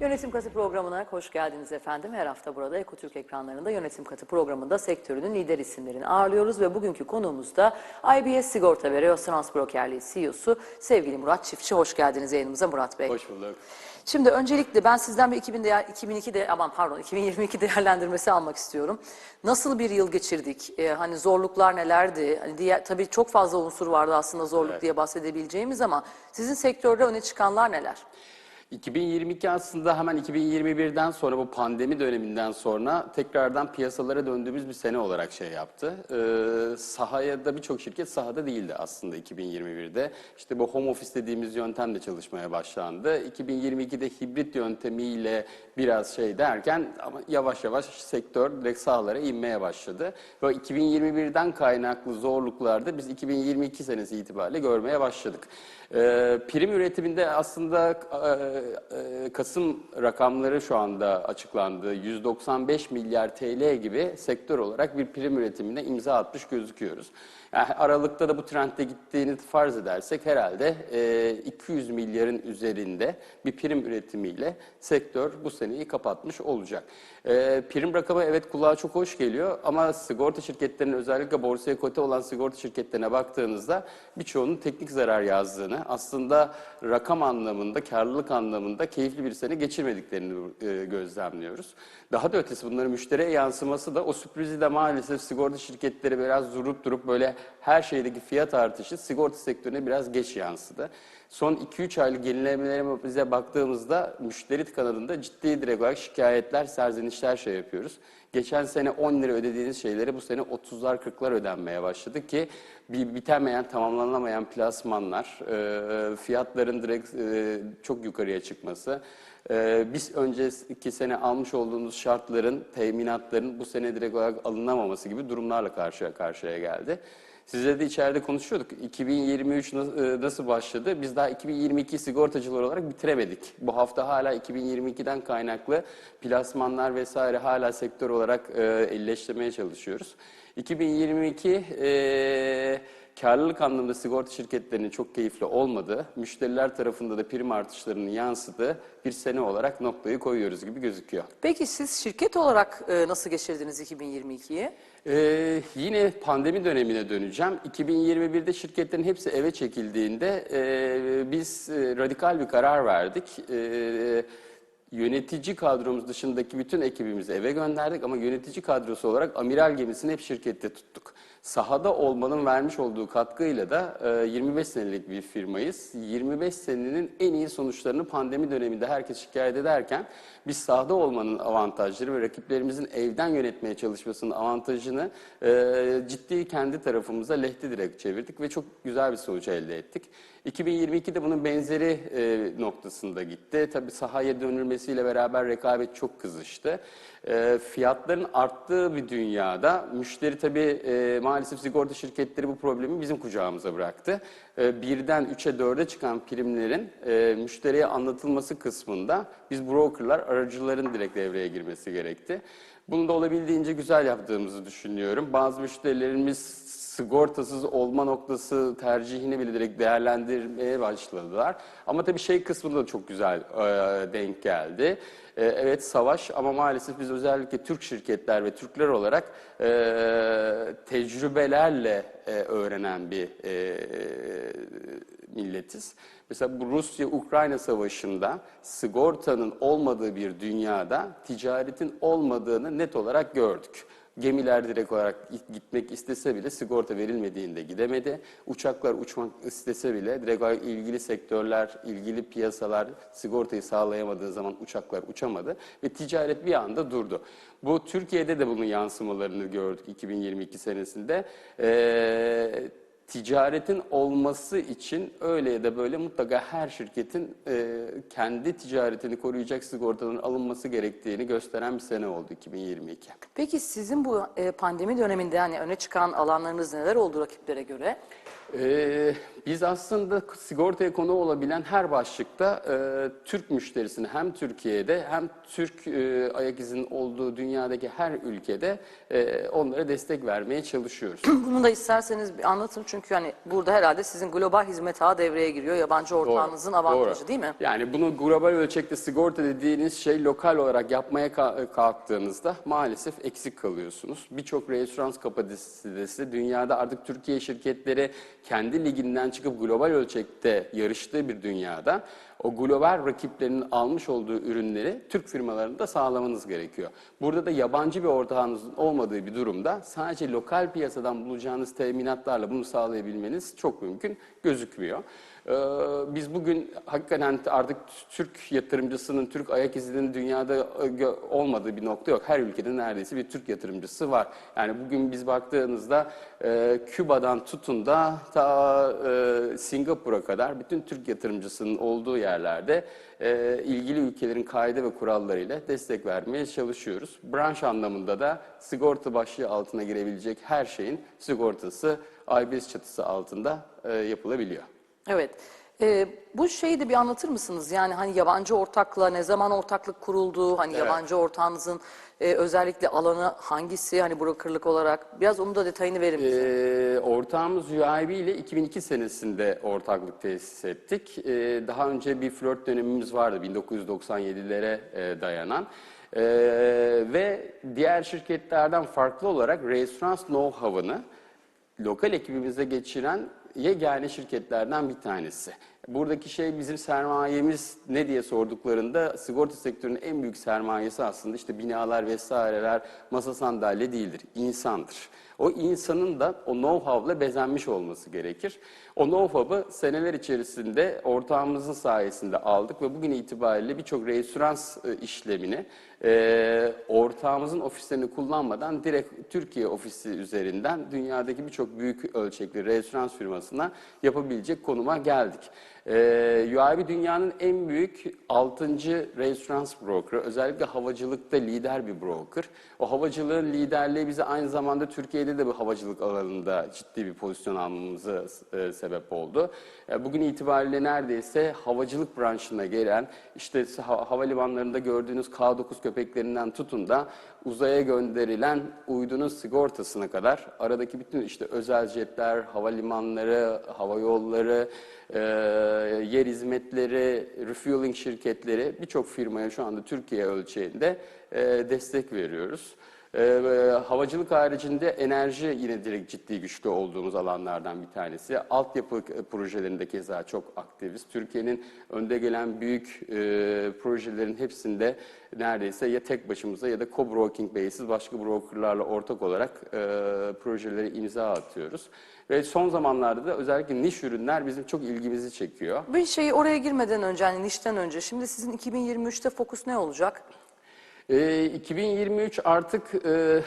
Yönetim Katı programına hoş geldiniz efendim. Her hafta burada Ekotürk ekranlarında Yönetim Katı programında sektörünün lider isimlerini ağırlıyoruz ve bugünkü konuğumuz da IBS Sigorta ve Reosans Brokerliği CEO'su sevgili Murat Çiftçi. Hoş geldiniz yayınımıza Murat Bey. Hoş bulduk. Şimdi öncelikle ben sizden bir 2000 değer, 2002 de aman pardon 2022 değerlendirmesi almak istiyorum. Nasıl bir yıl geçirdik? Ee, hani zorluklar nelerdi? Hani diğer tabii çok fazla unsur vardı aslında zorluk Evet. diye bahsedebileceğimiz ama sizin sektörde öne çıkanlar neler? 2022 aslında hemen 2021'den sonra bu pandemi döneminden sonra tekrardan piyasalara döndüğümüz bir sene olarak şey yaptı. Ee, sahaya da birçok şirket sahada değildi aslında 2021'de. İşte bu home office dediğimiz yöntemle çalışmaya başlandı. 2022'de hibrit yöntemiyle biraz şey derken ama yavaş yavaş sektör direkt sahalara inmeye başladı. Ve 2021'den kaynaklı zorluklarda biz 2022 senesi itibariyle görmeye başladık. Ee, prim üretiminde aslında e, e, Kasım rakamları şu anda açıklandı. 195 milyar TL gibi sektör olarak bir prim üretimine imza atmış gözüküyoruz. Yani Aralıkta da bu trendde gittiğini farz edersek herhalde e, 200 milyarın üzerinde bir prim üretimiyle sektör bu seneyi kapatmış olacak. E, prim rakamı evet kulağa çok hoş geliyor ama sigorta şirketlerinin özellikle borsaya kote olan sigorta şirketlerine baktığınızda birçoğunun teknik zarar yazdığını, aslında rakam anlamında, karlılık anlamında keyifli bir sene geçirmediklerini e, gözlemliyoruz. Daha da ötesi bunların müşteriye yansıması da o sürprizi de maalesef sigorta şirketleri biraz durup durup böyle her şeydeki fiyat artışı sigorta sektörüne biraz geç yansıdı. Son 2-3 aylık yenilemelerimize baktığımızda müşteri kanadında ciddi direkt olarak şikayetler, serzenişler şey yapıyoruz. Geçen sene 10 lira ödediğiniz şeyleri bu sene 30'lar 40'lar ödenmeye başladı ki bir bitemeyen, tamamlanamayan plasmanlar, e, fiyatların direkt e, çok yukarıya çıkması, e, biz önceki sene almış olduğumuz şartların, teminatların bu sene direkt olarak alınamaması gibi durumlarla karşıya karşıya geldi. Sizle de içeride konuşuyorduk. 2023 na- e, nasıl başladı? Biz daha 2022 sigortacılar olarak bitiremedik. Bu hafta hala 2022'den kaynaklı plasmanlar vesaire hala sektör olarak e, elleştirmeye çalışıyoruz. 2022 e, karlılık anlamında sigorta şirketlerinin çok keyifli olmadığı, müşteriler tarafında da prim artışlarının yansıdığı bir sene olarak noktayı koyuyoruz gibi gözüküyor. Peki siz şirket olarak e, nasıl geçirdiniz 2022'yi? Ee, yine pandemi dönemine döneceğim. 2021'de şirketlerin hepsi eve çekildiğinde e, biz e, radikal bir karar verdik. E, yönetici kadromuz dışındaki bütün ekibimizi eve gönderdik ama yönetici kadrosu olarak amiral gemisini hep şirkette tuttuk. Sahada olmanın vermiş olduğu katkıyla da e, 25 senelik bir firmayız. 25 senenin en iyi sonuçlarını pandemi döneminde herkes şikayet ederken biz sahada olmanın avantajları ve rakiplerimizin evden yönetmeye çalışmasının avantajını e, ciddi kendi tarafımıza lehti direkt çevirdik ve çok güzel bir sonuç elde ettik. 2022'de bunun benzeri e, noktasında gitti. Tabii sahaya dönülmesiyle beraber rekabet çok kızıştı. E, fiyatların arttığı bir dünyada müşteri tabii e, maalesef sigorta şirketleri bu problemi bizim kucağımıza bıraktı. E, birden 3'e 4'e çıkan primlerin e, müşteriye anlatılması kısmında biz brokerlar, aracıların direkt devreye girmesi gerekti. Bunu da olabildiğince güzel yaptığımızı düşünüyorum. Bazı müşterilerimiz sigortasız olma noktası tercihini bile direkt değerlendirmeye başladılar. Ama tabii şey kısmında da çok güzel e, denk geldi. E, evet savaş ama maalesef biz özellikle Türk şirketler ve Türkler olarak e, tecrübelerle e, öğrenen bir e, milletiz. Mesela bu Rusya-Ukrayna savaşında sigortanın olmadığı bir dünyada ticaretin olmadığını net olarak gördük. Gemiler direkt olarak gitmek istese bile sigorta verilmediğinde gidemedi. Uçaklar uçmak istese bile direkt olarak ilgili sektörler, ilgili piyasalar sigortayı sağlayamadığı zaman uçaklar uçamadı ve ticaret bir anda durdu. Bu Türkiye'de de bunun yansımalarını gördük 2022 senesinde. Ee, ticaretin olması için öyle ya da böyle mutlaka her şirketin e, kendi ticaretini koruyacak sigortaların alınması gerektiğini gösteren bir sene oldu 2022. Peki sizin bu e, pandemi döneminde hani öne çıkan alanlarınız neler oldu rakiplere göre? Ee, biz aslında sigortaya konu olabilen her başlıkta e, Türk müşterisini hem Türkiye'de hem Türk e, ayak izinin olduğu dünyadaki her ülkede e, onlara destek vermeye çalışıyoruz. Bunu da isterseniz bir anlatın çünkü hani burada herhalde sizin global hizmet ağı devreye giriyor. Yabancı ortağınızın avantajı Doğru. değil mi? Yani bunu global ölçekte sigorta dediğiniz şey lokal olarak yapmaya ka- kalktığınızda maalesef eksik kalıyorsunuz. Birçok referans kapasitesi dünyada artık Türkiye şirketleri kendi liginden çıkıp global ölçekte yarıştığı bir dünyada o global rakiplerinin almış olduğu ürünleri Türk firmalarında sağlamanız gerekiyor. Burada da yabancı bir ortağınızın olmadığı bir durumda sadece lokal piyasadan bulacağınız teminatlarla bunu sağlayabilmeniz çok mümkün gözükmüyor. Ee, Biz bugün hakikaten artık Türk yatırımcısının, Türk ayak izinin dünyada e, olmadığı bir nokta yok. Her ülkede neredeyse bir Türk yatırımcısı var. Yani bugün biz baktığımızda e, Küba'dan tutun da ta e, Singapur'a kadar bütün Türk yatırımcısının olduğu yerlerde ilgili ülkelerin kaide ve kurallarıyla destek vermeye çalışıyoruz. Branş anlamında da sigorta başlığı altına girebilecek her şeyin sigortası IBS çatısı altında yapılabiliyor. Evet. Ee, bu şeyi de bir anlatır mısınız? Yani hani yabancı ortakla ne zaman ortaklık kuruldu? Hani Evet. yabancı ortağınızın e, özellikle alanı hangisi? Hani brokerlık olarak biraz onun da detayını verin bize. Ee, ortağımız UIB ile 2002 senesinde ortaklık tesis ettik. Ee, daha önce bir flört dönemimiz vardı 1997'lere e, dayanan. Ee, ve diğer şirketlerden farklı olarak referans know-how'ını lokal ekibimize geçiren yegane şirketlerden bir tanesi. Buradaki şey bizim sermayemiz ne diye sorduklarında sigorta sektörünün en büyük sermayesi aslında işte binalar vesaireler, masa sandalye değildir, insandır. O insanın da o know-how'la bezenmiş olması gerekir. O know-how'ı seneler içerisinde ortağımızın sayesinde aldık ve bugün itibariyle birçok referans e, işlemini e, ortağımızın ofislerini kullanmadan direkt Türkiye ofisi üzerinden dünyadaki birçok büyük ölçekli referans firmasına yapabilecek konuma geldik. Ee, UIB dünyanın en büyük 6. referans broker'ı. Özellikle havacılıkta lider bir broker. O havacılığın liderliği bize aynı zamanda Türkiye'de de bu havacılık alanında ciddi bir pozisyon almamıza e, sebep oldu. E, bugün itibariyle neredeyse havacılık branşına gelen, işte ha- havalimanlarında gördüğünüz K9 köpeklerinden tutun da uzaya gönderilen uydunun sigortasına kadar aradaki bütün işte özel jetler, havalimanları, hava yolları, e, yer hizmetleri, refueling şirketleri birçok firmaya şu anda Türkiye ölçeğinde e, destek veriyoruz. E, havacılık haricinde enerji yine direkt ciddi güçlü olduğumuz alanlardan bir tanesi. Altyapı projelerinde keza çok aktifiz. Türkiye'nin önde gelen büyük e, projelerin hepsinde neredeyse ya tek başımıza ya da co-broking basis başka brokerlarla ortak olarak e, projelere imza atıyoruz. Ve son zamanlarda da özellikle niş ürünler bizim çok ilgimizi çekiyor. Bir şeyi oraya girmeden önce hani nişten önce şimdi sizin 2023'te fokus ne olacak? Ee, 2023 artık e,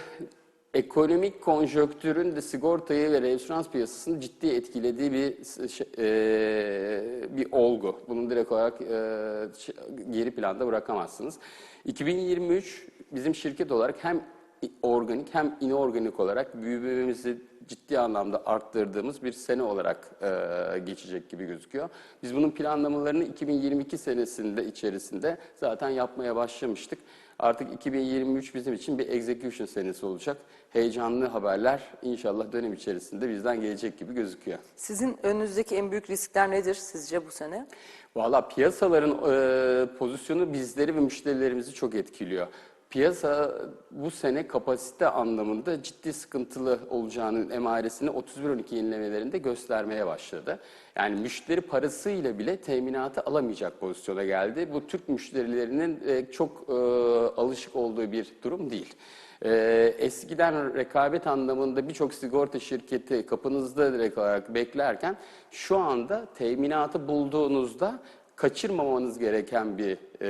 ekonomik konjöktürün de sigortayı ve referans piyasasını ciddi etkilediği bir şey- e, bir olgu. Bunu direkt olarak e, geri planda bırakamazsınız. 2023 bizim şirket olarak hem organik hem inorganik olarak büyümemizi ciddi anlamda arttırdığımız bir sene olarak e, geçecek gibi gözüküyor. Biz bunun planlamalarını 2022 senesinde içerisinde zaten yapmaya başlamıştık. Artık 2023 bizim için bir execution senesi olacak. Heyecanlı haberler inşallah dönem içerisinde bizden gelecek gibi gözüküyor. Sizin önünüzdeki en büyük riskler nedir sizce bu sene? Valla piyasaların e, pozisyonu bizleri ve müşterilerimizi çok etkiliyor. Piyasa bu sene kapasite anlamında ciddi sıkıntılı olacağının emaresini 31-12 yenilemelerinde göstermeye başladı. Yani müşteri parasıyla bile teminatı alamayacak pozisyona geldi. Bu Türk müşterilerinin e, çok e, alışık olduğu bir durum değil. Ee, eskiden rekabet anlamında birçok sigorta şirketi kapınızda direkt olarak beklerken şu anda teminatı bulduğunuzda kaçırmamanız gereken bir e,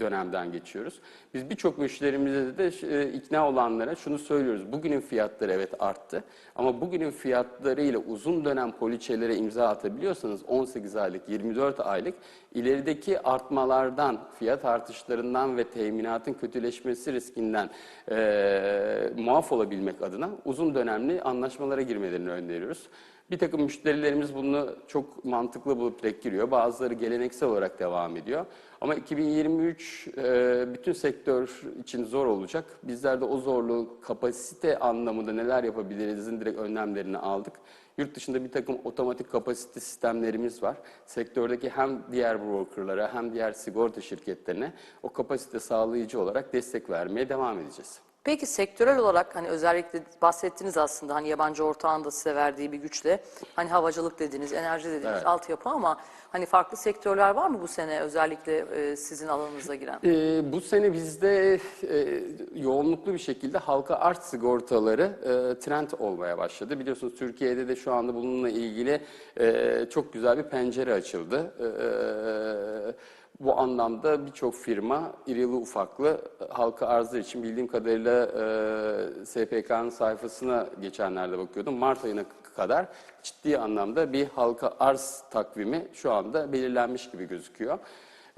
dönemden geçiyoruz. Biz birçok müşterimize de e, ikna olanlara şunu söylüyoruz. Bugünün fiyatları evet arttı ama bugünün fiyatlarıyla uzun dönem poliçelere imza atabiliyorsanız 18 aylık, 24 aylık ilerideki artmalardan, fiyat artışlarından ve teminatın kötüleşmesi riskinden e, muaf olabilmek adına uzun dönemli anlaşmalara girmelerini öneriyoruz. Bir takım müşterilerimiz bunu çok mantıklı bulup direkt giriyor. Bazıları geleneksel olarak devam ediyor. Ama 2023 e, bütün sektör için zor olacak. Bizler de o zorluğu kapasite anlamında neler yapabilirizin direkt önlemlerini aldık. Yurt dışında bir takım otomatik kapasite sistemlerimiz var. Sektördeki hem diğer brokerlara hem diğer sigorta şirketlerine o kapasite sağlayıcı olarak destek vermeye devam edeceğiz. Peki sektörel olarak hani özellikle bahsettiniz aslında hani yabancı ortağın da size verdiği bir güçle hani havacılık dediniz, enerji dediniz, Evet. altyapı ama hani farklı sektörler var mı bu sene özellikle e, sizin alanınıza giren? Ee, bu sene bizde e, yoğunluklu bir şekilde halka arz sigortaları e, trend olmaya başladı. Biliyorsunuz Türkiye'de de şu anda bununla ilgili e, çok güzel bir pencere açıldı. E, bu anlamda birçok firma irili ufaklı halka arzlar için bildiğim kadarıyla e, SPK'nın sayfasına geçenlerde bakıyordum. Mart ayına kadar ciddi anlamda bir halka arz takvimi şu anda belirlenmiş gibi gözüküyor.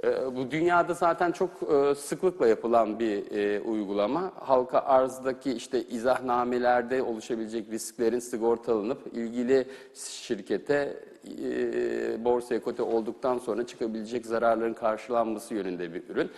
Ee, Bu dünyada zaten çok e, sıklıkla yapılan bir e, uygulama. Halka arzdaki işte izahnamelerde oluşabilecek risklerin sigortalanıp ilgili şirkete e, borsaya kote olduktan sonra çıkabilecek zararların karşılanması yönünde bir ürün.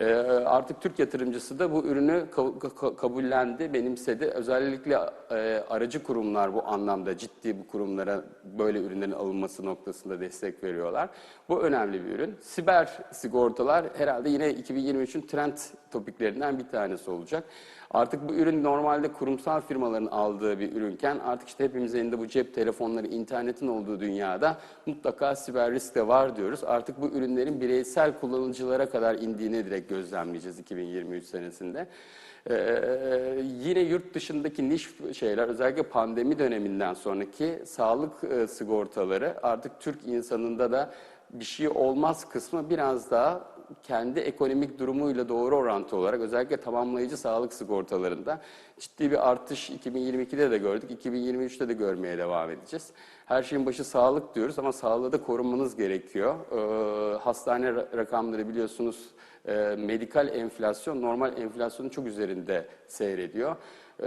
Ee, Artık Türk yatırımcısı da bu ürünü ka- ka- kabullendi, benimsedi. Özellikle e, aracı kurumlar bu anlamda ciddi bu kurumlara böyle ürünlerin alınması noktasında destek veriyorlar. Bu önemli bir ürün. Siber sigortalar herhalde yine 2023'ün trend topiklerinden bir tanesi olacak. Artık bu ürün normalde kurumsal firmaların aldığı bir ürünken artık işte hepimizin elinde bu cep telefonları, internetin olduğu dünyada mutlaka siber risk de var diyoruz. Artık bu ürünlerin bireysel kullanıcılara kadar indiğini direkt gözlemleyeceğiz 2023 senesinde. Ee, yine yurt dışındaki niş şeyler özellikle pandemi döneminden sonraki sağlık e, sigortaları artık Türk insanında da bir şey olmaz kısmı biraz daha kendi ekonomik durumuyla doğru orantı olarak özellikle tamamlayıcı sağlık sigortalarında ciddi bir artış 2022'de de gördük, 2023'te de görmeye devam edeceğiz. Her şeyin başı sağlık diyoruz ama sağlığı da korumanız gerekiyor. Ee, hastane ra- rakamları biliyorsunuz e, medikal enflasyon normal enflasyonun çok üzerinde seyrediyor. Ee,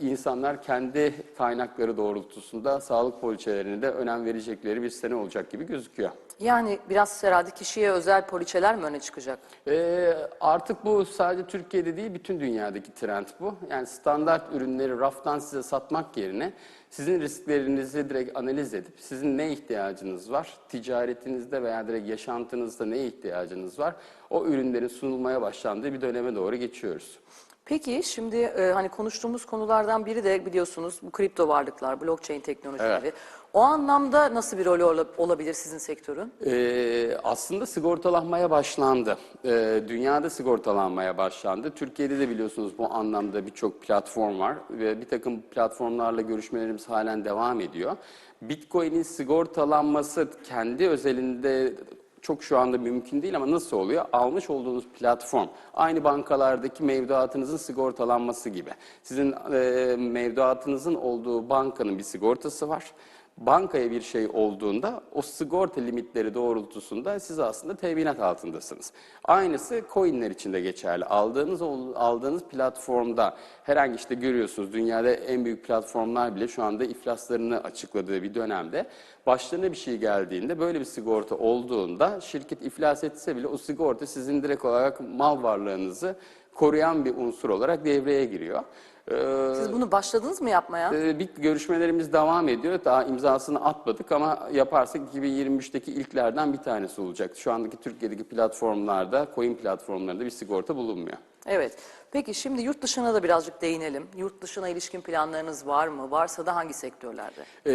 insanlar kendi kaynakları doğrultusunda sağlık poliçelerine de önem verecekleri bir sene olacak gibi gözüküyor. Yani biraz herhalde kişiye özel poliçeler mi öne çıkacak? Ee, artık bu sadece Türkiye'de değil bütün dünyadaki trend bu. Yani standart ürünleri raftan size satmak yerine sizin risklerinizi direkt analiz edip sizin ne ihtiyacınız var, ticaretinizde veya direkt yaşantınızda neye ihtiyacınız var, o ürünlerin sunulmaya başlandığı bir döneme doğru geçiyoruz. Peki şimdi e, hani konuştuğumuz konulardan biri de biliyorsunuz bu kripto varlıklar, blockchain teknolojileri. Evet. O anlamda nasıl bir ola- olabilir sizin sektörün? Ee, aslında sigortalanmaya başlandı. Ee, dünyada sigortalanmaya başlandı. Türkiye'de de biliyorsunuz bu anlamda birçok platform var ve bir takım platformlarla görüşmelerimiz halen devam ediyor. Bitcoin'in sigortalanması kendi özelinde çok şu anda mümkün değil ama nasıl oluyor? Almış olduğunuz platform aynı bankalardaki mevduatınızın sigortalanması gibi. Sizin e, mevduatınızın olduğu bankanın bir sigortası var. Bankaya bir şey olduğunda o sigorta limitleri doğrultusunda siz aslında teminat altındasınız. Aynısı coinler için de geçerli. Aldığınız aldığınız platformda herhangi işte görüyorsunuz dünyada en büyük platformlar bile şu anda iflaslarını açıkladığı bir dönemde başlarına bir şey geldiğinde böyle bir sigorta olduğunda şirket iflas etse bile o sigorta sizin direkt olarak mal varlığınızı koruyan bir unsur olarak devreye giriyor. Ee, Siz bunu başladınız mı yapmaya? ee, Bir görüşmelerimiz devam ediyor. Daha imzasını atmadık ama yaparsak 2023'teki ilklerden bir tanesi olacak. Şu andaki Türkiye'deki platformlarda, coin platformlarında bir sigorta bulunmuyor. Evet. Peki şimdi yurt dışına da birazcık değinelim. Yurt dışına ilişkin planlarınız var mı? Varsa da hangi sektörlerde? Ee,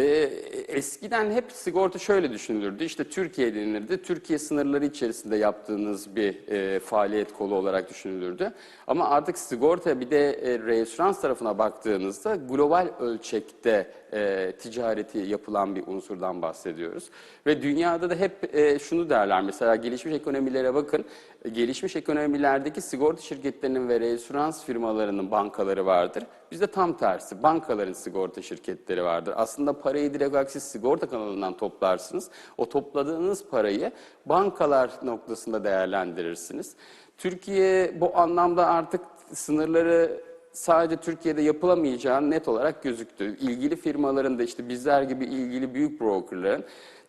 eskiden hep sigorta şöyle düşünülürdü. İşte Türkiye denilirdi. Türkiye sınırları içerisinde yaptığınız bir e, faaliyet kolu olarak düşünülürdü. Ama artık sigorta bir de e, reassurans tarafına baktığınızda global ölçekte e, ticareti yapılan bir unsurdan bahsediyoruz. Ve dünyada da hep e, şunu derler mesela gelişmiş ekonomilere bakın. E, Gelişmiş ekonomilerdeki sigorta şirketlerinin ve reassurans firmalarının bankaları vardır. Bizde tam tersi. Bankaların sigorta şirketleri vardır. Aslında parayı direkt olarak sigorta kanalından toplarsınız. O topladığınız parayı bankalar noktasında değerlendirirsiniz. Türkiye bu anlamda artık sınırları sadece Türkiye'de yapılamayacağı net olarak gözüktü. İlgili firmaların da işte bizler gibi ilgili büyük brokerların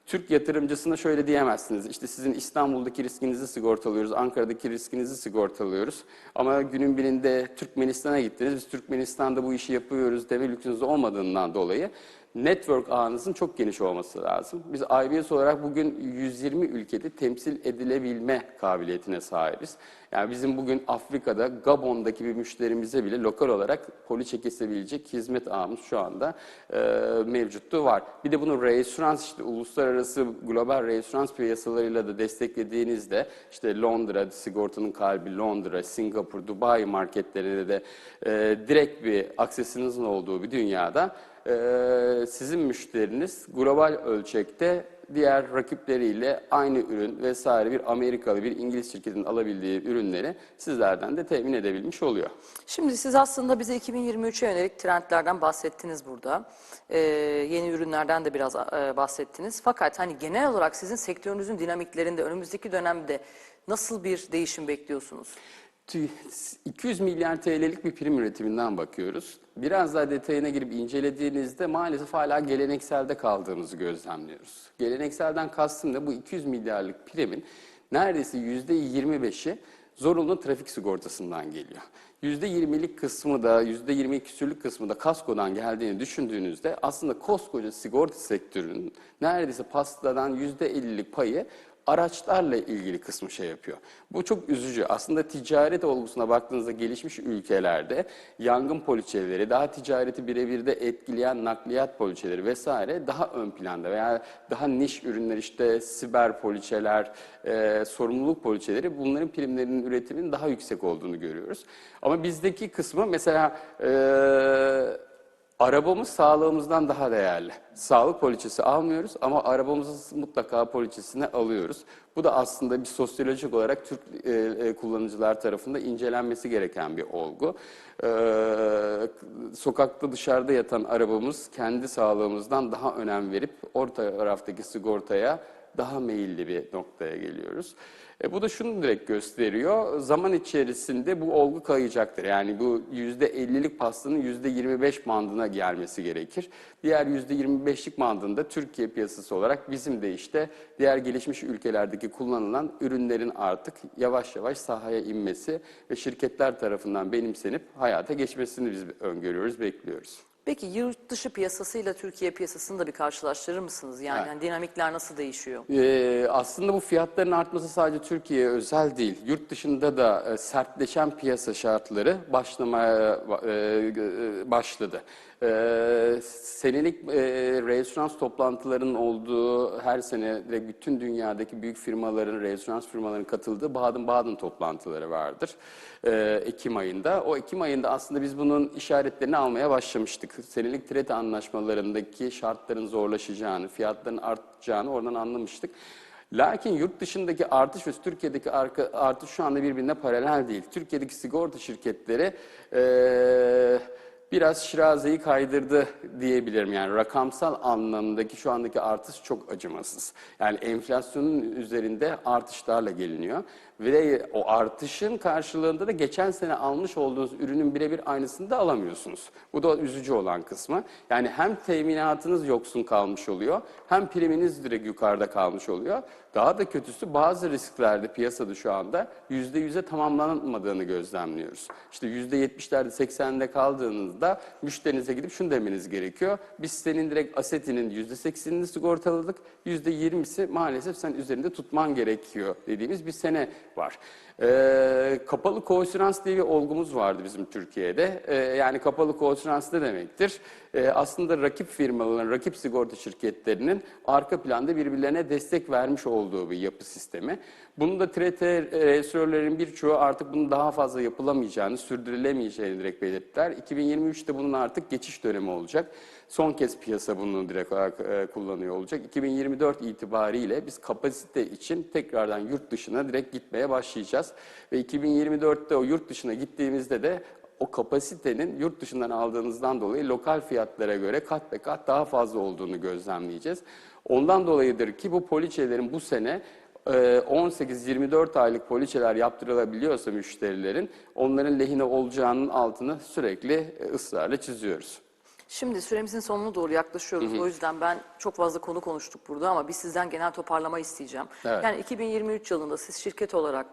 Türk yatırımcısına şöyle diyemezsiniz. İşte sizin İstanbul'daki riskinizi sigortalıyoruz, Ankara'daki riskinizi sigortalıyoruz. Ama günün birinde Türkmenistan'a gittiniz, biz Türkmenistan'da bu işi yapıyoruz deme lüksünüz olmadığından dolayı network ağınızın çok geniş olması lazım. Biz IBS olarak bugün 120 ülkede temsil edilebilme kabiliyetine sahibiz. Yani bizim bugün Afrika'da, Gabon'daki bir müşterimize bile lokal olarak poliçe kesebilecek hizmet ağımız şu anda e, mevcuttu var. Bir de bunu reassurance işte uluslararası global reassurance piyasalarıyla da desteklediğinizde işte Londra, sigortanın kalbi Londra, Singapur, Dubai marketlerine de e, direkt bir aksesinizin olduğu bir dünyada sizin müşteriniz global ölçekte diğer rakipleriyle aynı ürün vesaire bir Amerikalı bir İngiliz şirketin alabildiği ürünleri sizlerden de temin edebilmiş oluyor. Şimdi siz aslında bize 2023'e yönelik trendlerden bahsettiniz burada. Ee, yeni ürünlerden de biraz e, bahsettiniz. Fakat hani genel olarak sizin sektörünüzün dinamiklerinde önümüzdeki dönemde nasıl bir değişim bekliyorsunuz? Tüh, 200 milyar TL'lik bir prim üretiminden bakıyoruz. Biraz daha detayına girip incelediğinizde maalesef hala gelenekselde kaldığımızı gözlemliyoruz. Gelenekselden kastım da bu 200 milyarlık primin neredeyse %25'i zorunlu trafik sigortasından geliyor. %20'lik kısmı da, %20 küsürlük kısmı da kaskodan geldiğini düşündüğünüzde aslında koskoca sigorta sektörünün neredeyse pastadan %50'lik payı araçlarla ilgili kısmı şey yapıyor. Bu çok üzücü. Aslında ticaret olgusuna baktığınızda gelişmiş ülkelerde yangın poliçeleri, daha ticareti birebir de etkileyen nakliyat poliçeleri vesaire daha ön planda veya daha niş ürünler işte siber poliçeler, e, sorumluluk poliçeleri bunların primlerinin üretiminin daha yüksek olduğunu görüyoruz. Ama bizdeki kısmı mesela e, Arabamız sağlığımızdan daha değerli. Sağlık poliçesi almıyoruz ama arabamızın mutlaka poliçesini alıyoruz. Bu da aslında bir sosyolojik olarak Türk e, e, kullanıcılar tarafında incelenmesi gereken bir olgu. E, sokakta dışarıda yatan arabamız kendi sağlığımızdan daha önem verip orta taraftaki sigortaya daha meyilli bir noktaya geliyoruz. E, bu da şunu direkt gösteriyor. Zaman içerisinde bu olgu kayacaktır. Yani bu %50'lik pastanın %25 bandına gelmesi gerekir. Diğer %25'lik bandında Türkiye piyasası olarak bizim de işte diğer gelişmiş ülkelerdeki kullanılan ürünlerin artık yavaş yavaş sahaya inmesi ve şirketler tarafından benimsenip hayata geçmesini biz öngörüyoruz, bekliyoruz. Peki yurt dışı piyasasıyla Türkiye piyasasını da bir karşılaştırır mısınız? Yani, Evet. yani dinamikler nasıl değişiyor? Ee, aslında bu fiyatların artması sadece Türkiye'ye özel değil. Yurt dışında da e, sertleşen piyasa şartları başlamaya e, e, başladı. Ee, senelik e, reassurans toplantılarının olduğu her sene direkt bütün dünyadaki büyük firmaların, reassurans firmaların katıldığı Baden-Baden toplantıları vardır. Ee, Ekim ayında. O Ekim ayında aslında biz bunun işaretlerini almaya başlamıştık. Senelik trade anlaşmalarındaki şartların zorlaşacağını, fiyatların artacağını oradan anlamıştık. Lakin yurt dışındaki artış ve Türkiye'deki artış şu anda birbirine paralel değil. Türkiye'deki sigorta şirketleri eee, biraz şirazeyi kaydırdı diyebilirim. Yani rakamsal anlamdaki şu andaki artış çok acımasız. Yani enflasyonun üzerinde artışlarla geliniyor. Ve o artışın karşılığında da geçen sene almış olduğunuz ürünün birebir aynısını da alamıyorsunuz. Bu da üzücü olan kısmı. Yani hem teminatınız yoksun kalmış oluyor, hem priminiz direkt yukarıda kalmış oluyor. Daha da kötüsü bazı risklerde piyasada şu anda %100'e tamamlanmadığını gözlemliyoruz. İşte %70'lerde 80'de kaldığınızda müşterinize gidip şunu demeniz gerekiyor. Biz senin direkt asetinin %80'ini sigortaladık, %20'si maalesef sen üzerinde tutman gerekiyor dediğimiz bir sene var. Ee, kapalı koinsurans diye bir olgumuz vardı bizim Türkiye'de. Ee, yani kapalı koinsurans ne demektir? Ee, aslında rakip firmaların, rakip sigorta şirketlerinin arka planda birbirlerine destek vermiş olduğu bir yapı sistemi. Bunun da TRT rejiströrlerin birçoğu artık bunun daha fazla yapılamayacağını, sürdürülemeyeceğini direkt belirttiler. 2023'te bunun artık geçiş dönemi olacak. Son kez piyasa bunu direkt olarak e, kullanıyor olacak. 2024 itibariyle biz kapasite için tekrardan yurt dışına direkt gitmeye başlayacağız. Ve 2024'te o yurt dışına gittiğimizde de o kapasitenin yurt dışından aldığınızdan dolayı lokal fiyatlara göre kat be kat daha fazla olduğunu gözlemleyeceğiz. Ondan dolayıdır ki bu poliçelerin bu sene e, 18-24 aylık poliçeler yaptırılabiliyorsa müşterilerin onların lehine olacağının altını sürekli e, ısrarla çiziyoruz. Şimdi süremizin sonuna doğru yaklaşıyoruz. O yüzden ben çok fazla konu konuştuk burada ama biz sizden genel toparlama isteyeceğim. Evet. Yani 2023 yılında siz şirket olarak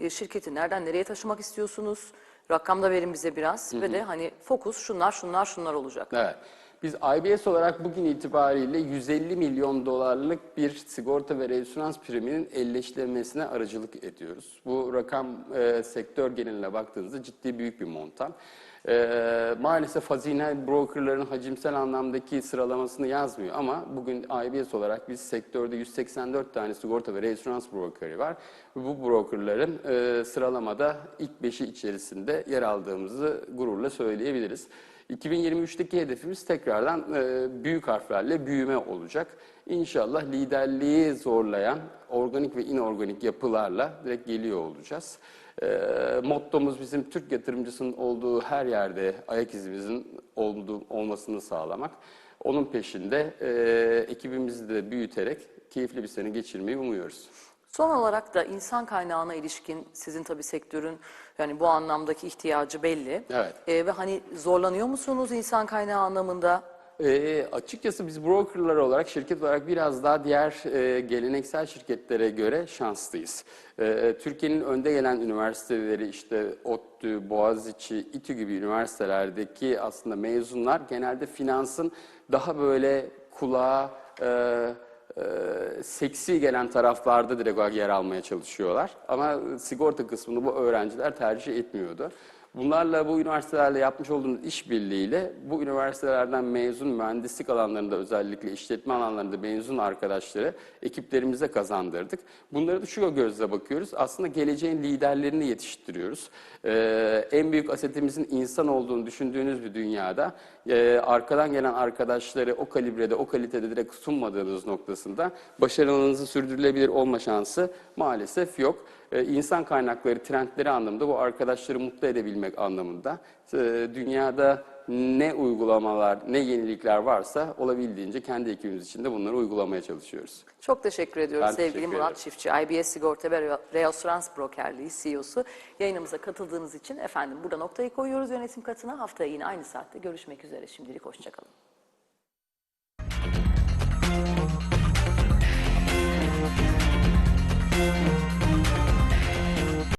e, şirketi nereden nereye taşımak istiyorsunuz? Rakam da verin bize biraz ve de hani fokus şunlar şunlar şunlar olacak. Evet. Biz IBS olarak bugün itibariyle 150 milyon dolarlık bir sigorta ve reasürans priminin elleştirilmesine aracılık ediyoruz. Bu rakam e, sektör geneline baktığınızda ciddi büyük bir montan. E, maalesef hazine brokerların hacimsel anlamdaki sıralamasını yazmıyor ama bugün IBS olarak biz sektörde 184 tane sigorta ve reasürans brokeri var. Bu brokerların e, sıralamada ilk beşi içerisinde yer aldığımızı gururla söyleyebiliriz. 2023'teki hedefimiz tekrardan e, büyük harflerle büyüme olacak. İnşallah liderliği zorlayan organik ve inorganik yapılarla direkt geliyor olacağız. E, mottomuz bizim Türk yatırımcısının olduğu her yerde ayak izimizin olduğu, olmasını sağlamak. Onun peşinde e, ekibimizi de büyüterek keyifli bir sene geçirmeyi umuyoruz. Son olarak da insan kaynağına ilişkin sizin tabii sektörün yani bu anlamdaki ihtiyacı belli. Evet. E, ve hani zorlanıyor musunuz insan kaynağı anlamında? E, açıkçası biz brokerlar olarak, şirket olarak biraz daha diğer e, geleneksel şirketlere göre şanslıyız. E, Türkiye'nin önde gelen üniversiteleri işte ODTÜ, Boğaziçi, İTÜ gibi üniversitelerdeki aslında mezunlar genelde finansın daha böyle kulağa e, e, seksi gelen taraflarda direkt olarak yer almaya çalışıyorlar. Ama sigorta kısmını bu öğrenciler tercih etmiyordu. Bunlarla bu üniversitelerle yapmış olduğumuz işbirliğiyle bu üniversitelerden mezun mühendislik alanlarında özellikle işletme alanlarında mezun arkadaşları ekiplerimize kazandırdık. Bunları da şu gözle bakıyoruz. Aslında geleceğin liderlerini yetiştiriyoruz. Ee, en büyük asetimizin insan olduğunu düşündüğünüz bir dünyada e, arkadan gelen arkadaşları o kalibrede, o kalitede direkt sunmadığınız noktasında başarınızın sürdürülebilir olma şansı maalesef yok. Ee, insan kaynakları trendleri anlamında bu arkadaşları mutlu edebilmek anlamında e, dünyada ne uygulamalar, ne yenilikler varsa olabildiğince kendi ekibimiz içinde bunları uygulamaya çalışıyoruz. Çok teşekkür ediyoruz Ben sevgili teşekkür Murat ederim. Çiftçi, IBS Sigorta ve Reasürans Brokerliği CEO'su. Yayınımıza katıldığınız için efendim burada noktayı koyuyoruz yönetim katına. Haftaya yine aynı saatte görüşmek üzere. Şimdilik hoşçakalın.